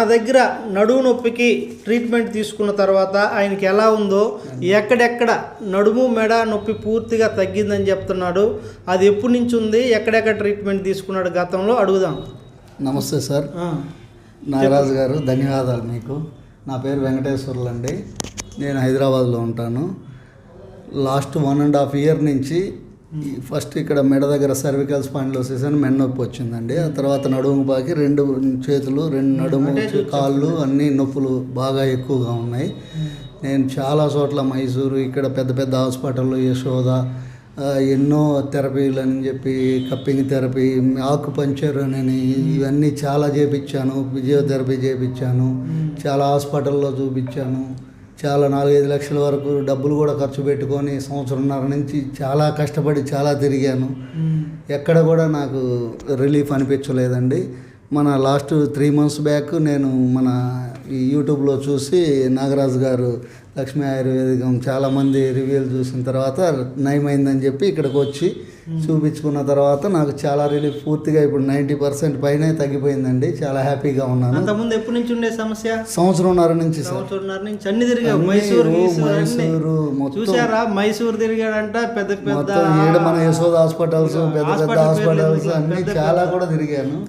నా దగ్గర నడుము నొప్పికి ట్రీట్మెంట్ తీసుకున్న తర్వాత ఆయనకి ఎలా ఉందో ఎక్కడెక్కడ నడుము మెడ నొప్పి పూర్తిగా తగ్గిందని చెప్తున్నాడు. అది ఎప్పటి నుంచి ఉంది ఎక్కడెక్కడ ట్రీట్మెంట్ తీసుకున్నాడు గతంలో అడుగుదాం. నమస్తే సార్. నాగరాజు గారు ధన్యవాదాలు మీకు. నా పేరు వెంకటేశ్వర్లు అండి నేను హైదరాబాద్లో ఉంటాను. Last one and half year నుంచి ఈ ఫస్ట్ ఇక్కడ మెడ దగ్గర సర్వికల్ స్పాండిలోసిస్ అని మెడ నొప్పి వచ్చిందండి. ఆ తర్వాత నడుము బాకి రెండు చేతులు రెండు నడుము కాళ్ళు అన్ని నొప్పులు బాగా ఎక్కువగా ఉన్నాయి. నేను చాలా చోట్ల మైసూరు ఇక్కడ పెద్ద పెద్ద హాస్పిటల్లో యశోద ఎన్నో థెరపీలు అని చెప్పి కప్పింగ్ థెరపీ ఆకు పంచర్ అని ఇవన్నీ చాలా చేపించాను. ఫిజియోథెరపీ చేపించాను. చాలా హాస్పిటల్లో చూపించాను. చాలా నాలుగైదు లక్షల వరకు డబ్బులు కూడా ఖర్చు పెట్టుకొని సంవత్సరంన్నర నుంచి చాలా కష్టపడి చాలా తిరిగాను. ఎక్కడ కూడా నాకు రిలీఫ్ అనిపించలేదండి. మన లాస్ట్ త్రీ మంత్స్ బ్యాక్ నేను మన ఈ యూట్యూబ్లో చూసి నాగరాజు గారు లక్ష్మీ ఆయుర్వేదికం చాలామంది రివ్యూలు చూసిన తర్వాత నయమైందని చెప్పి ఇక్కడికి వచ్చి చూపించుకున్న తర్వాత నాకు చాలా రిలీఫ్ పూర్తిగా ఇప్పుడు నైంటీ పర్సెంట్ పైనే తగ్గిపోయిందండి. చాలా హ్యాపీగా ఉన్నాను. అంతకుముందు ఎప్పటి నుంచి ఉండే సమస్య? సంవత్సరంన్నర నుంచి సంవత్సరంన్నర నుంచి అన్ని మైసూరు. మైసూరు చూసారా మైసూరు తిరిగాడంట పెద్ద పెద్ద మన యశోద హాస్పిటల్స్ పెద్ద పెద్ద హాస్పిటల్స్? అన్ని చాలా కూడా తిరిగాను.